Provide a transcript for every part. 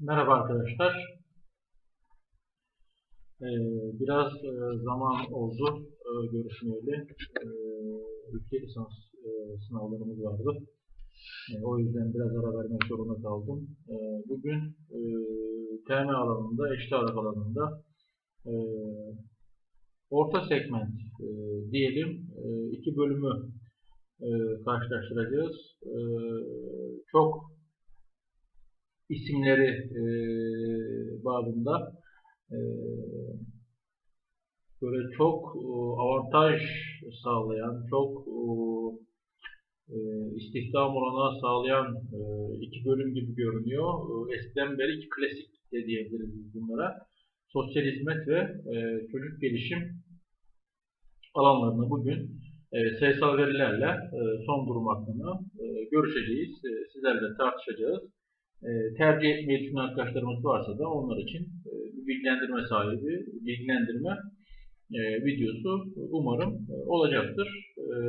Merhaba arkadaşlar. Ee, biraz e, zaman oldu e, görüşmeyeli. E, lisans e, sınavlarımız vardı. E, o yüzden biraz ara vermek zorunda kaldım. E, bugün e, TM alanında, eşit ağırlık alanında e, orta segment e, diyelim e, iki bölümü e, karşılaştıracağız. E, çok isimleri e, babında e, böyle çok e, avantaj sağlayan, çok e, istihdam olanağı sağlayan e, iki bölüm gibi görünüyor. E, eskiden beri iki klasik de diyebiliriz bunlara. Sosyal hizmet ve e, çocuk gelişim alanlarını bugün e, sayısal verilerle e, son durum hakkında e, görüşeceğiz. E, sizlerle tartışacağız e, tercih etmeyi düşünen arkadaşlarımız varsa da onlar için e, bilgilendirme sahibi, bilgilendirme e, videosu umarım e, olacaktır.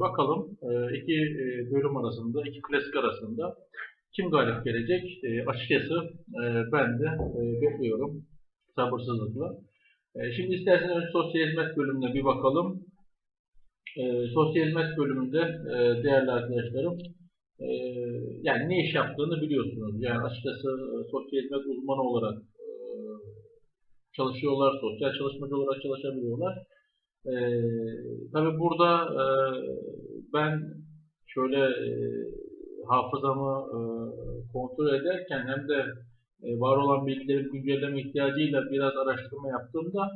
Bakalım iki bölüm arasında, iki klasik arasında kim galip gelecek? Açıkçası ben de bekliyorum sabırsızlıkla. Şimdi isterseniz sosyal hizmet bölümüne bir bakalım. Sosyal hizmet bölümünde değerli arkadaşlarım e, yani ne iş yaptığını biliyorsunuz. Yani açıkçası e, sosyal hizmet uzmanı olarak e, çalışıyorlar, sosyal çalışmacı olarak çalışabiliyorlar. E, tabii burada e, ben şöyle e, hafızamı e, kontrol ederken hem de e, var olan bilgilerin güncelleme ihtiyacıyla biraz araştırma yaptığımda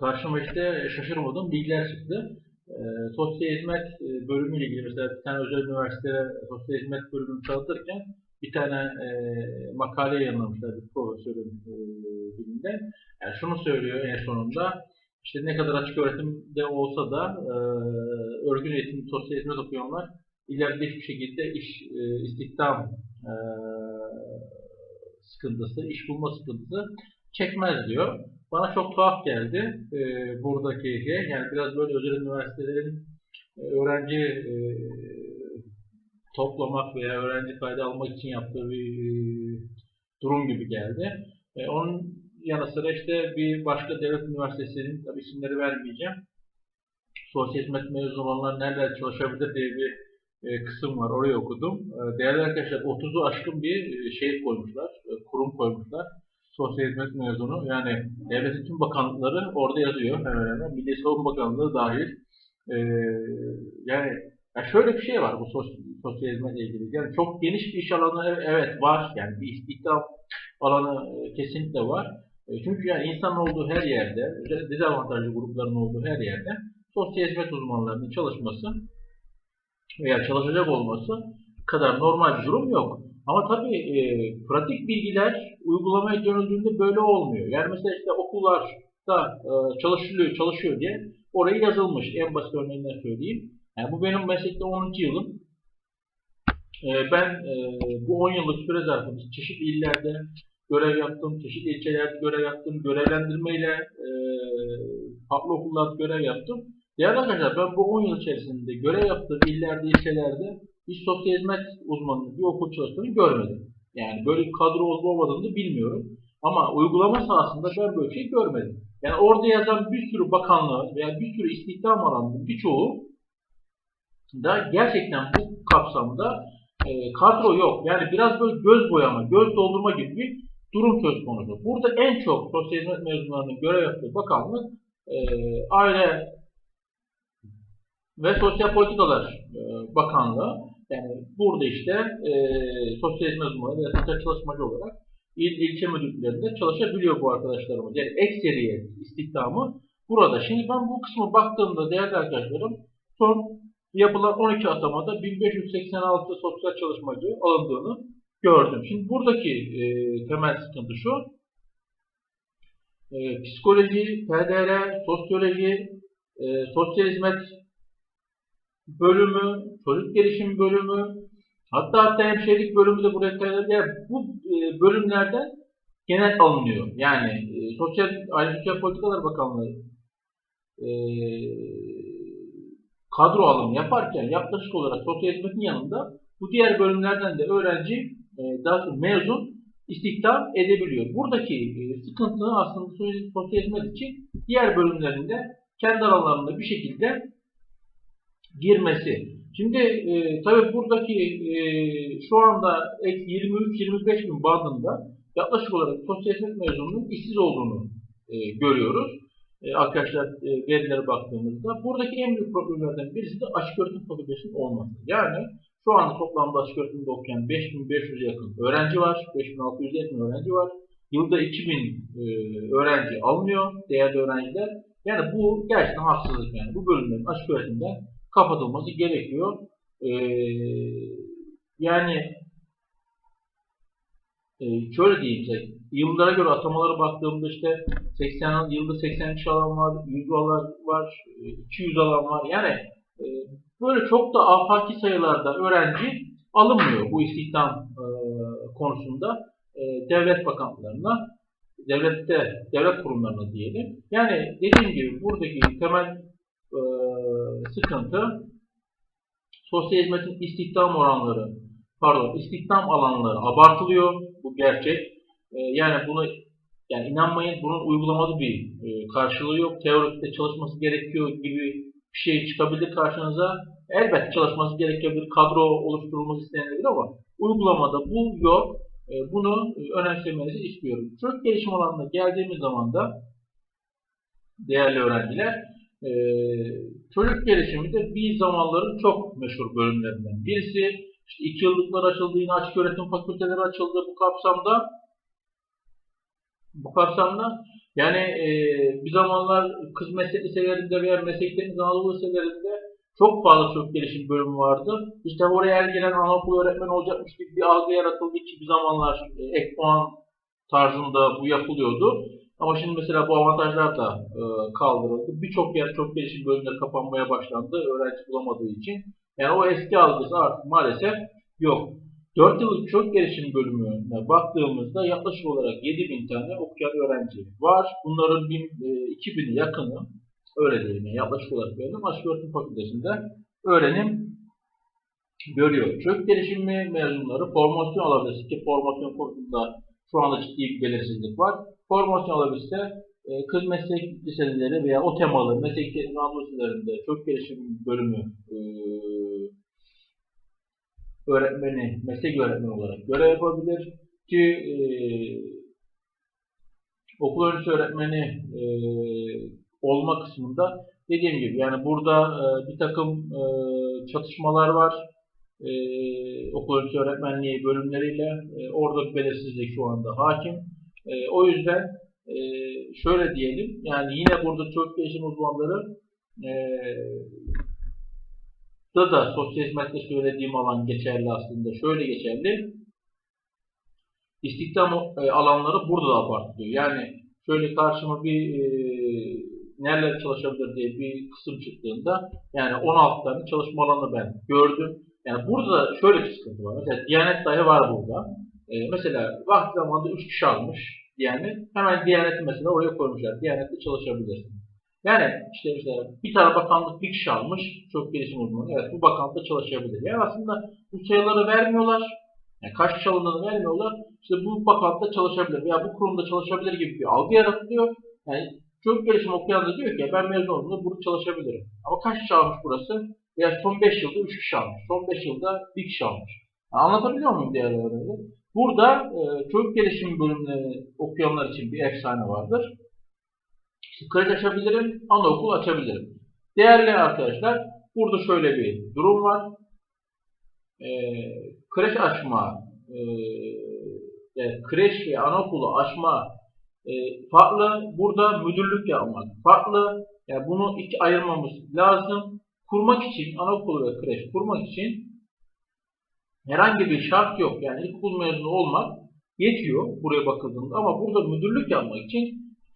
karşıma işte şaşırmadığım bilgiler çıktı. E, sosyal hizmet e, bölümüyle ilgili mesela bir tane özel üniversitede sosyal hizmet bölümünü tanıtırken bir tane e, makale yayınlamışlar bir profesörün e, dilinden. Yani şunu söylüyor en sonunda işte ne kadar açık öğretimde olsa da e, örgün eğitim, sosyal hizmet okuyanlar ileride hiçbir şekilde iş e, istihdam e, sıkıntısı, iş bulma sıkıntısı çekmez diyor. Bana çok tuhaf geldi e, buradaki şey. Yani biraz böyle özel üniversitelerin e, öğrenci e, toplamak veya öğrenci kaydı almak için yaptığı bir e, durum gibi geldi. E, onun yanı sıra işte bir başka devlet üniversitesinin, tabi isimleri vermeyeceğim, sosyal hizmet mezunu olanlar nerede çalışabilir diye bir e, kısım var. Orayı okudum. E, değerli arkadaşlar 30'u aşkın bir şey koymuşlar, e, kurum koymuşlar sosyal hizmet mezunu. Yani devletin tüm bakanlıkları orada yazıyor hemen hemen. Milli Savunma Bakanlığı dahil. Ee, yani ya şöyle bir şey var bu sosyal, sosyal hizmetle ilgili. Yani çok geniş bir iş alanı evet var. Yani bir istihdam alanı e, kesinlikle var. E, çünkü yani insan olduğu her yerde, dezavantajlı grupların olduğu her yerde sosyal hizmet uzmanlarının çalışması veya çalışacak olması kadar normal bir durum yok. Ama tabii e, pratik bilgiler uygulamaya dönüldüğünde böyle olmuyor. Yani mesela işte okullarda e, çalışılıyor, çalışıyor diye oraya yazılmış. En basit örneğinden söyleyeyim. Yani bu benim meslekte 10. yılım. E, ben e, bu 10 yıllık süre zarfında çeşitli illerde görev yaptım, çeşitli ilçelerde görev yaptım, görevlendirmeyle e, farklı okullarda görev yaptım. Değerli arkadaşlar ben bu 10 yıl içerisinde görev yaptığım illerde, ilçelerde hiç sosyal hizmet uzmanı bir okul çalıştığını görmedim. Yani böyle bir kadro olup olmadığını bilmiyorum. Ama uygulama sahasında ben böyle şey görmedim. Yani orada yazan bir sürü bakanlığı veya bir sürü istihdam alanının birçoğu da gerçekten bu kapsamda e, kadro yok. Yani biraz böyle göz boyama, göz doldurma gibi bir durum söz konusu. Burada en çok sosyal hizmet mezunlarının görev yaptığı bakanlık e, aile ve Sosyal Politikalar e, Bakanlığı yani burada işte e, sosyal hizmet uzmanı ve sosyal çalışmacı olarak il, ilçe müdürlüklerinde çalışabiliyor bu arkadaşlarımız. Yani ekseriyet istihdamı burada. Şimdi ben bu kısmı baktığımda değerli arkadaşlarım son yapılan 12 atamada 1586 sosyal çalışmacı alındığını gördüm. Şimdi buradaki e, temel sıkıntı şu. E, psikoloji, PDR, sosyoloji, e, sosyal hizmet bölümü, çocuk gelişim bölümü, hatta hatta hemşirelik bölümü de buraya koyulur. Yani bu e, bölümlerden genel alınıyor. Yani e, Sosyal Aile Sosyal Politikalar Bakanlığı e, kadro alımı yaparken yaklaşık olarak sosyal hizmetin yanında bu diğer bölümlerden de öğrenci e, daha sonra mezun istihdam edebiliyor. Buradaki e, sıkıntı aslında sosyal hizmet için diğer bölümlerinde kendi aralarında bir şekilde girmesi. Şimdi e, tabii buradaki e, şu anda 23-25 bin bandında yaklaşık olarak sosyal hizmet mezununun işsiz olduğunu e, görüyoruz. E, arkadaşlar e, verilere baktığımızda buradaki en büyük problemlerden birisi de açık öğretim fakültesinin olması. Yani şu anda toplamda açık öğretimde okuyan 5500'e yakın öğrenci var, 5600'e yakın öğrenci var. Yılda 2000 e, öğrenci almıyor, değerli öğrenciler. Yani bu gerçekten haksızlık yani. Bu bölümlerin açık öğretimden kapatılması gerekiyor. E, yani e, şöyle diyeyim size, yıllara göre atamalara baktığımda işte 80 yılda 80 kişi alan var, 100 alan var, e, 200 alan var. Yani e, böyle çok da afaki sayılarda öğrenci alınmıyor bu istihdam e, konusunda e, devlet bakanlarına, devlette, devlet kurumlarına diyelim. Yani dediğim gibi buradaki temel e, sıkıntı sosyal hizmetin istihdam oranları, pardon istihdam alanları abartılıyor. Bu gerçek. E, yani bunu yani inanmayın bunun uygulamada bir e, karşılığı yok. Teorikte çalışması gerekiyor gibi bir şey çıkabilir karşınıza. Elbette çalışması gereken bir kadro oluşturulması istenebilir ama uygulamada bu yok. E, bunu e, önemsemenizi istiyorum. Çocuk gelişim alanına geldiğimiz zaman da değerli öğrenciler e, çocuk gelişimi de bir zamanların çok meşhur bölümlerinden birisi. İşte iki yıllıklar açıldı, yine açık öğretim fakülteleri açıldı bu kapsamda. Bu kapsamda yani e, bir zamanlar kız meslek liselerinde veya mesleklerin Anadolu liselerinde çok fazla çocuk gelişim bölümü vardı. İşte oraya her gelen anaokul öğretmen olacakmış gibi bir algı yaratıldı ki bir zamanlar e, ek puan tarzında bu yapılıyordu. Ama şimdi mesela bu avantajlar da e, kaldırıldı. Birçok yer çok gelişim bölümleri kapanmaya başlandı öğrenci bulamadığı için. Yani o eski algısı artık maalesef yok. 4 yıllık çok gelişim bölümüne baktığımızda yaklaşık olarak 7000 tane okuyan öğrenci var. Bunların 1000, e, 2000'i yakını öyle diyelim yani yaklaşık olarak verelim. Açık öğretim fakültesinde öğrenim görüyor. Çocuk gelişimi mezunları formasyon alabilirse ki formasyon konusunda şu anda ciddi bir belirsizlik var. Formasyon alabilirse e, kız meslek liseleri veya o temalı meslek Anadolu liselerinde çocuk gelişim bölümü e, öğretmeni, meslek öğretmeni olarak görev yapabilir ki e, okul öncesi öğretmeni e, olma kısmında dediğim gibi yani burada e, bir takım e, çatışmalar var e, okul öncesi öğretmenliği bölümleriyle e, orada belirsizlik şu anda hakim. E, o yüzden e, şöyle diyelim yani yine burada çok gelişim uzmanları e, da da sosyal hizmette söylediğim alan geçerli aslında. Şöyle geçerli. İstihdam e, alanları burada da abartılıyor. Yani şöyle karşıma bir e, nereler çalışabilir diye bir kısım çıktığında yani 16 tane çalışma alanı ben gördüm. Yani burada şöyle bir sıkıntı var. Mesela Diyanet dahi var burada. E, mesela vakti zamanında 3 kişi almış Diyanet. Hemen Diyanet'i mesela oraya koymuşlar. Diyanet'te çalışabilirsin. Yani işte mesela bir tane bakanlık bir kişi almış, çok gelişim uzmanı. Evet bu bakanlıkta çalışabilir. Yani aslında bu sayıları vermiyorlar. Yani kaç kişi alındığını vermiyorlar. İşte bu bakanlıkta çalışabilir veya bu kurumda çalışabilir gibi bir algı yaratılıyor. Yani çok gelişim okuyan da diyor ki ben mezun olduğumda burada çalışabilirim. Ama kaç kişi almış burası? Veya son 5 yılda 3 kişi almış. Son 5 yılda 1 kişi almış. Yani anlatabiliyor muyum değerli öğrenciler? Burada e, çocuk gelişim bölümleri okuyanlar için bir efsane vardır. İşte kreş açabilirim, anaokul açabilirim. Değerli arkadaşlar, burada şöyle bir durum var. E, kreş açma, e, yani kreş ve anaokulu açma e, farklı. Burada müdürlük yapmak farklı. Yani bunu iki ayırmamız lazım. Kurmak için, anaokulu ve kreş kurmak için herhangi bir şart yok. Yani ilkokul mezunu olmak yetiyor buraya bakıldığında. Ama burada müdürlük yapmak için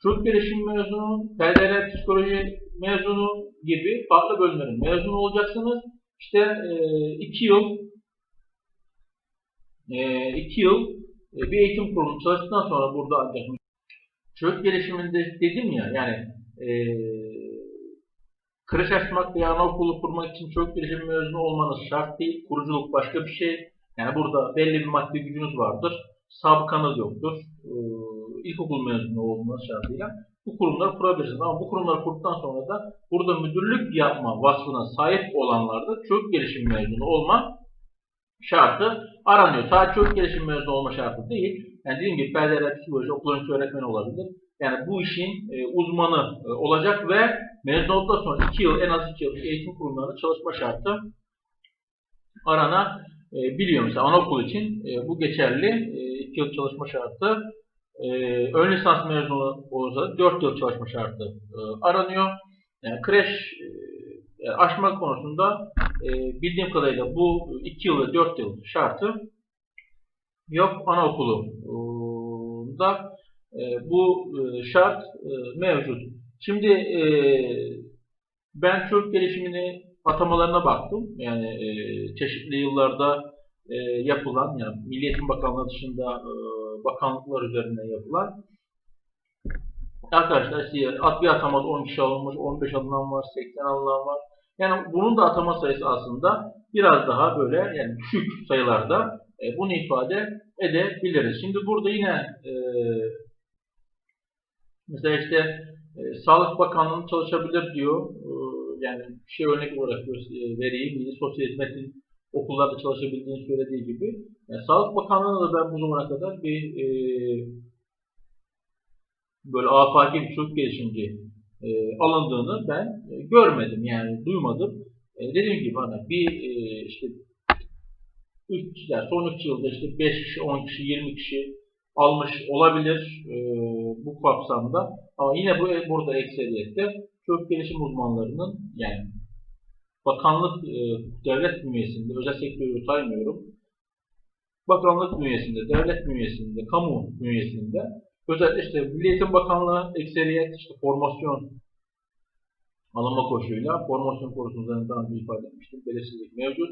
çocuk gelişim mezunu, PDR psikoloji mezunu gibi farklı bölümlerin mezunu olacaksınız. İşte e, iki yıl e, iki yıl e, bir eğitim kurulu çalıştıktan sonra burada ancak çocuk gelişiminde dedim ya yani e, kreş açmak veya anaokulu kurmak için çocuk gelişim mezunu olmanız şart değil. Kuruculuk başka bir şey. Yani burada belli bir maddi gücünüz vardır. sabıkanız yoktur. E, ilkokul mezunu olması şartıyla bu kurumları kurabilirsiniz. Ama bu kurumları kurduktan sonra da burada müdürlük yapma vasfına sahip olanlarda çocuk gelişim mezunu olma şartı aranıyor. Sadece çocuk gelişim mezunu olma şartı değil. Yani dediğim gibi PDR psikoloji okulun öğretmeni olabilir. Yani bu işin e, uzmanı e, olacak ve mezun olduktan sonra 2 yıl en az 2 yıl eğitim kurumlarında çalışma şartı arana e, biliyor. Mesela anaokul için e, bu geçerli. 2 yıl çalışma şartı. E, ön lisans mezunu olursa 4 yıl çalışma şartı e, aranıyor. Yani kreş e, aşma konusunda e, bildiğim kadarıyla bu 2 yıl ve 4 yıl şartı yok. Anaokulu e, e, bu e, şart e, mevcut. Şimdi e, ben çocuk gelişimini atamalarına baktım. Yani çeşitli yıllarda yapılan, yani Milli Eğitim Bakanlığı dışında bakanlıklar üzerinden yapılan Arkadaşlar işte at bir atamada 10 kişi alınmış, 15 alınan var, 80 alınan var. Yani bunun da atama sayısı aslında biraz daha böyle yani düşük sayılarda e, bunu ifade edebiliriz. Şimdi burada yine e, mesela işte e, Sağlık Bakanlığı çalışabilir diyor. E, yani bir şey örnek olarak e, vereyim. Milli Sosyal Hizmet'in okullarda çalışabildiğini söylediği gibi. Yani Sağlık Bakanlığı'na da ben bu zamana kadar bir e, böyle afaki bir çocuk gelişimci e, alındığını ben e, görmedim yani duymadım. E, dediğim gibi hani bir e, işte 3 yani son 3 yılda işte 5 kişi, 10 kişi, 20 kişi almış olabilir e, bu kapsamda. Ama yine bu burada ekseriyette çocuk gelişim uzmanlarının yani bakanlık e, devlet bünyesinde, özel sektörü saymıyorum. Bakanlık bünyesinde, devlet bünyesinde, kamu bünyesinde özellikle işte Milli Eğitim Bakanlığı ekseriyet işte formasyon alınma koşuyla formasyon konusunda daha önce ifade etmiştim. Belirsizlik mevcut.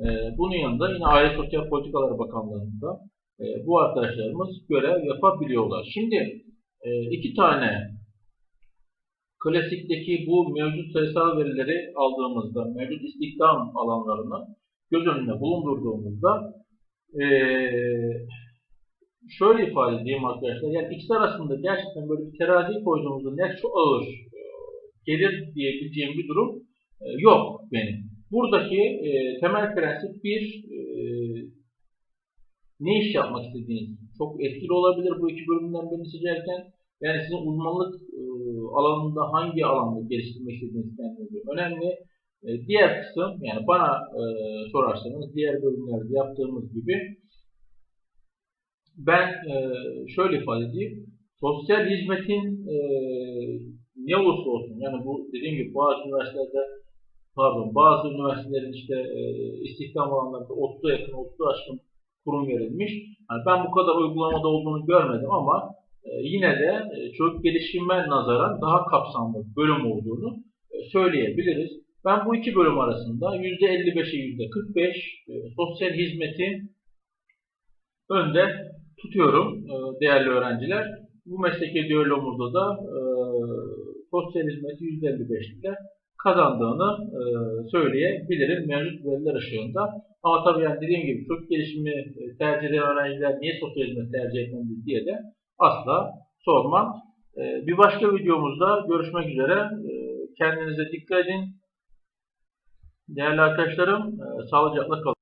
Ee, bunun yanında yine Aile Sosyal Politikalar Bakanlığı'nda e, bu arkadaşlarımız görev yapabiliyorlar. Şimdi e, iki tane klasikteki bu mevcut sayısal verileri aldığımızda, mevcut istihdam alanlarını göz önüne bulundurduğumuzda e, şöyle ifade edeyim arkadaşlar. Yani ikisi arasında gerçekten böyle bir terazi koyduğumuzda ne şu ağır e, gelir diyebileceğim bir durum e, yok benim. Buradaki e, temel prensip bir ne iş yapmak istediğiniz çok etkili olabilir bu iki bölümden birini seçerken. Yani sizin uzmanlık e, alanında hangi alanda geliştirmek istediğiniz kendinize önemli. E, diğer kısım yani bana e, sorarsanız diğer bölümlerde yaptığımız gibi ben şöyle ifade edeyim. Sosyal hizmetin ne olursa olsun yani bu dediğim gibi bazı üniversitelerde pardon bazı üniversitelerin işte istihdam alanlarında 30'a yakın 30'a aşkın kurum verilmiş. Yani ben bu kadar uygulamada olduğunu görmedim ama e, yine de e, çocuk gelişime nazaran daha kapsamlı bölüm olduğunu e, söyleyebiliriz. Ben bu iki bölüm arasında %55'e %45 e, sosyal hizmeti önde tutuyorum değerli öğrenciler. Bu mesleki diyalogumuzda da sosyal hizmeti %55 ile kazandığını e, söyleyebilirim mevcut veriler ışığında. Ama tabii yani dediğim gibi çocuk gelişimi e, tercih eden öğrenciler niye sosyal hizmet tercih etmelidir diye de asla sormam. E, bir başka videomuzda görüşmek üzere. E, kendinize dikkat edin. Değerli arkadaşlarım, sağlıcakla kalın.